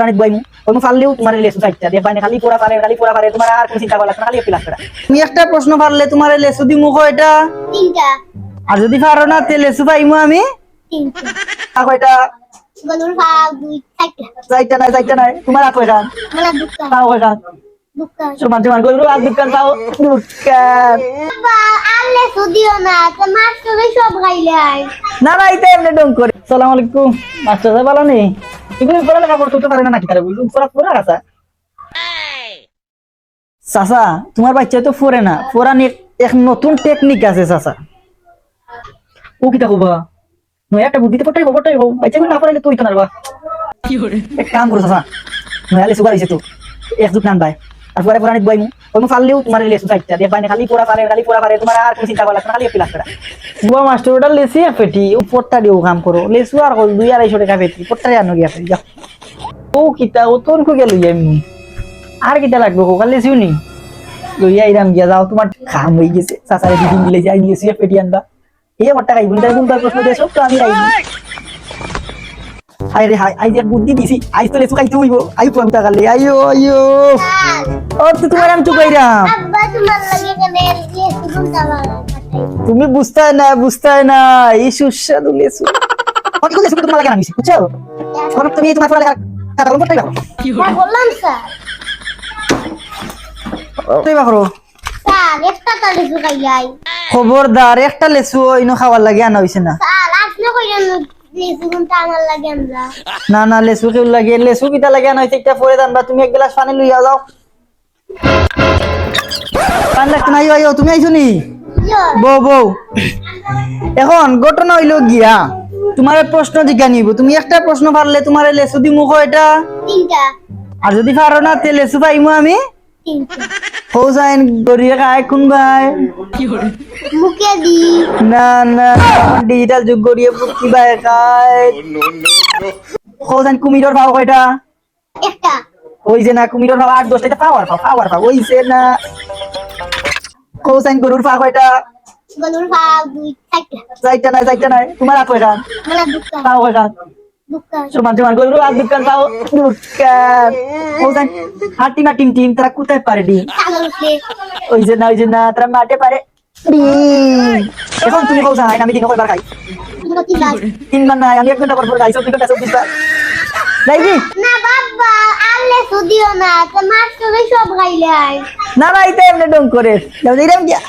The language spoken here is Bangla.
প্রাণিক বইমু ওই পারলেও তোমার লেসু সাইডটা দিয়ে খালি পোড়া পারে খালি পোড়া পারে তোমার আর কোনো চিন্তা করা লাগবে খালি একটু লাগবে তুমি একটা প্রশ্ন পারলে তোমার লেসু দি মুখ এটা? তিনটা। আর যদি পারো না তে লেসু পাইমু আমি? তিনটা। তাকো এটা গলুর ভাগ দুই চারটা। নাই যাইটা নাই। তোমার আপো এটা মানে দুটা। তাও এটা দুটা। সমান সমান গরু আর দোকান তাও দোকান আনলে সুদিও না তো মাছ সব খাইলে না না এটা এমনি ডং করে। সালাম আলাইকুম। মাস্টার সাহেব ভালো নেই। এগুলো পড়ালেখা করতে পারে না নাকি তাহলে? বলুন পড়া পড়া কাছা চাচা তোমার বাচ্চা তো ফোরে না। ফোরা নিয়ে এক নতুন টেকনিক আছে চাচা। ও কি দেখো বা নয় একটা বুদ্ধিতে পটাই হব পটাই হোক বাচ্চা না পড়াইলে তুই তো না এক কাম করো চাচা। নয়ালে সুগার হয়েছে তো এক যুগ নান ভাই তারপরে পুরানিক বইমু ওই পারলেও তোমার লেসু দিয়ে বাইনে খালি পারে খালি পারে তোমার আর চিন্তা খালি বুয়া মাস্টার ওটা লেসি দিও কাম করো। লেসু আর দুই গিয়া যাও। ও ও তোর কো গেল এমনি আর কিতা লাগবে কোকা লেসিও নি? লইয়া ইরাম গিয়া, যাও তোমার খাম হয়ে গেছে। চাচারে যাই লেসু ফেটি আনবা। এই আমার টাকা ইবুন তাই কোনটা প্রশ্ন সব তো আমি হাই রে হাই আই যে বুদ্ধি দিছি আই তো লেসু খাইতে হইব আই তো আমি টাকা লে আইও আইও। ও তো তোমার আমি চুকাইরাম আব্বা তোমার লাগে কেনে তুমি বুঝতে না বুঝতে না এই সুস্বাদু লেসু অনেক লেসু তোমার লাগে বুঝছ? তুমি তোমার টাকা করতে যাও হ্যাঁ বললাম স্যার। তুই বাকরো স্যার একটা তালে শুকাই আয় খবরদার একটা লেসু ইনো খাওয়ার লাগে আনা হইছে না। স্যার আপনি কইলেন না না লেসু কেউ লাগে। লেসু কিটা লাগে হইছে একটা পরে দানবা। তুমি এক গ্লাস পানি লইয়া যাও। পানি লাগতে নাই আইও তুমি আইছো নি? বউ বউ। এখন ঘটনা হইল গিয়া। তোমার প্রশ্ন জিজ্ঞা নিব। তুমি একটা প্রশ্ন পারলে তোমার লেসু দি মুখ এটা আর যদি পারো না তে লেসু পাইমু আমি? হোসাইন গড়িয়ে খায় কোন ভাই? মুখে দি। না না ডিজিটাল যুগ গড়িয়ে পুকি ভাই খায়। হোসাইন কুমিরর ভাও কয়টা? একটা। ওই যে না কুমিরর ভাও আট দশটা পাওয়ার পাও পাওয়ার পাও ওই যে না। হোসাইন গরুর পা কয়টা? গলুর ভাগ দুই চারটা। যাইটা নাই যাইটা নাই। তোমার মানে দুটা পাও কয়টা? দুটা সমান সমান গরু আর দোকান পাও দোকান হোসাইন হাটি না টিম টিম তারা কোথায় পারে ডিম ওই যে না ওই যে না তারা মাঠে পারে ডিম এখন তুমি হোসাইন আমি দিন কয়বার খাই তিনবার নাই আমি এক ঘণ্টা পর পর খাই চব্বিশ ঘণ্টা চব্বিশ বার যাইবি না বাবা আনলে সুদিও না তো সব খাইলে না না এটা এমনি ডং করে যাও যাইরাম গিয়া